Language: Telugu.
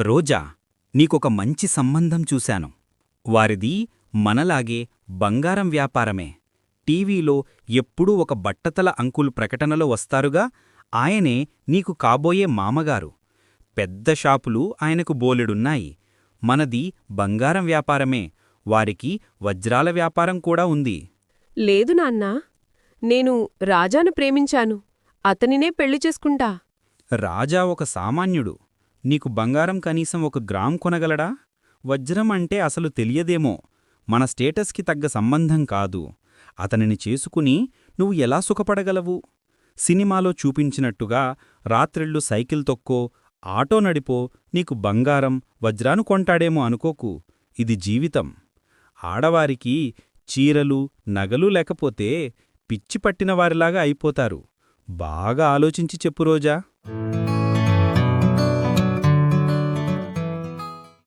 రోజా నీకొక మంచి సంబంధం చూశాను. వారిది మనలాగే బంగారం వ్యాపారమే. టీవీలో ఎప్పుడూ ఒక బట్టతల అంకుల్ ప్రకటనలో వస్తారుగా ఆయనే నీకు కాబోయే మామగారు. పెద్ద షాపులు ఆయనకు బోలెడున్నాయి. మనది బంగారం వ్యాపారమే. వారికి వజ్రాల వ్యాపారం కూడా ఉంది. లేదు నాన్నా నేను రాజాను ప్రేమించాను. అతనినే పెళ్ళి చేసుకుంటా. రాజా ఒక సామాన్యుడు. నీకు బంగారం కనీసం ఒక గ్రామ్ కొనగలడా? వజ్రం అంటే అసలు తెలియదేమో. మన స్టేటస్కి తగ్గ సంబంధం కాదు. అతనిని చేసుకుని నువ్వు ఎలా సుఖపడగలవు? సినిమాలో చూపించినట్టుగా రాత్రిళ్ళు సైకిల్ తొక్కో ఆటో నడిపో నీకు బంగారం వజ్రాను కొంటాడేమో అనుకోకు. ఇది జీవితం. ఆడవారికి చీరలు నగలు లేకపోతే పిచ్చి పట్టినవారిలాగా అయిపోతారు. బాగా ఆలోచించి చెప్పు రోజా.